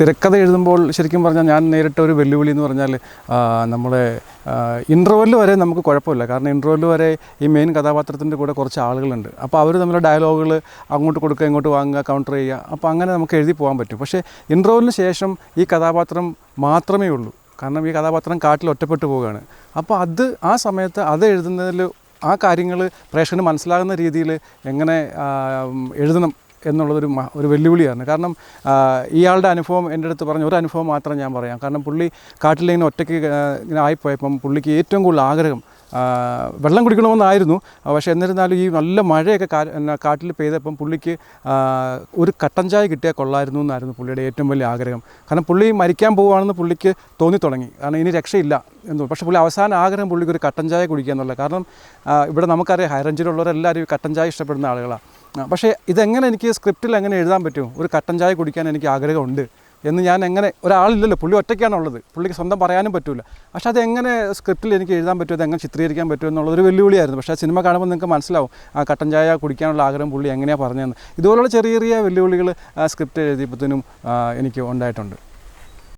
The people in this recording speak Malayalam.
തിരക്കഥ എഴുതുമ്പോൾ ശരിക്കും പറഞ്ഞാൽ ഞാൻ നേരിട്ട ഒരു വെല്ലുവിളി എന്ന് പറഞ്ഞാൽ നമ്മുടെ നമ്മളെ ഇന്റർവെല്ല് വരെ നമുക്ക് കുഴപ്പമില്ല. കാരണം ഇന്റർവെല്ല് വരെ ഈ മെയിൻ കഥാപാത്രത്തിന്റെ കൂടെ കുറച്ച് ആളുകളുണ്ട്. അപ്പോൾ അവർ തമ്മിലുള്ള ഡയലോഗുകൾ അങ്ങോട്ട് കൊടുക്കുക ഇങ്ങോട്ട് വാങ്ങുക കൗണ്ടർ ചെയ്യുക. അപ്പോൾ അങ്ങനെ നമുക്ക് എഴുതി പോകാൻ പറ്റും. പക്ഷേ ഇന്റർവെല്ലിന് ശേഷം ഈ കഥാപാത്രം മാത്രമേ ഉള്ളൂ. കാരണം ഈ കഥാപാത്രം കാട്ടിൽ ഒറ്റപ്പെട്ടു പോവുകയാണ്. അപ്പോൾ അത് ആ സമയത്ത് അത് എഴുതുന്നതിൽ ആ കാര്യങ്ങൾ പ്രേക്ഷകന് മനസ്സിലാകുന്ന രീതിയിൽ എങ്ങനെ എഴുതണം എന്നുള്ളതൊരു ഒരു വെല്ലുവിളിയാണ്. കാരണം ഇയാളുടെ അനുഭവം എന്റെ അടുത്ത് പറഞ്ഞ ഒരു അനുഭവം മാത്രം ഞാൻ പറയാം. കാരണം പുള്ളി കാട്ടിലിങ്ങനെ ഒറ്റയ്ക്ക് ഇങ്ങനെ ആയിപ്പോയപ്പം പുള്ളിക്ക് ഏറ്റവും കൂടുതൽ ആഗ്രഹം വെള്ളം കുടിക്കണമെന്നായിരുന്നു. പക്ഷേ എന്നിരുന്നാലും ഈ നല്ല മഴയൊക്കെ കാട്ടിൽ പെയ്തപ്പം പുള്ളിക്ക് ഒരു കട്ടൻ ചായ കിട്ടിയാൽ കൊള്ളായിരുന്നു എന്നായിരുന്നു പുള്ളിയുടെ ഏറ്റവും വലിയ ആഗ്രഹം. കാരണം പുള്ളി മരിക്കാൻ പോവുകയാണെന്ന് പുള്ളിക്ക് തോന്നി തുടങ്ങി കാരണം ഇനി രക്ഷയില്ല എന്ന് പക്ഷേ പുള്ളി അവസാന ആഗ്രഹം പുള്ളിക്ക് ഒരു കട്ടൻ ചായ കുടിക്കുക എന്നുള്ളത്. കാരണം ഇവിടെ നമുക്കറിയാം ഹൈറേഞ്ചിലുള്ളവരെല്ലാവരും കട്ടൻ ചായ ഇഷ്ടപ്പെടുന്ന ആളുകളാണ്. പക്ഷേ ഇതെങ്ങനെ എനിക്ക് സ്ക്രിപ്റ്റിൽ എങ്ങനെ എഴുതാൻ പറ്റും? ഒരു കട്ടൻ ചായ കുടിക്കാൻ എനിക്ക് ആഗ്രഹമുണ്ട് എന്ന് ഞാൻ എങ്ങനെ ഒരാളില്ലല്ലോ പുള്ളി ഒറ്റയ്ക്കാണുള്ളത് പുള്ളിക്ക് സ്വന്തം പറയാനും പറ്റില്ല പക്ഷേ അതെങ്ങനെ സ്ക്രിപ്റ്റിൽ എനിക്ക് എഴുതാൻ പറ്റും? അതെങ്ങനെ ചിത്രീകരിക്കാൻ പറ്റും? എന്നുള്ളൊരു വെല്ലുവിളിയായിരുന്നു. പക്ഷേ സിനിമ കാണുമ്പോൾ നിങ്ങൾക്ക് മനസ്സിലാവും ആ കട്ടൻ ചായ കുടിക്കാനുള്ള ആഗ്രഹം പുള്ളി എങ്ങനെയാണ് പറഞ്ഞതെന്ന്. ഇതുപോലുള്ള ചെറിയ ചെറിയ വെല്ലുവിളികൾ സ്ക്രിപ്റ്റ് എഴുതിയപ്പോഴത്തേനും എനിക്ക് ഉണ്ടായിട്ടുണ്ട്.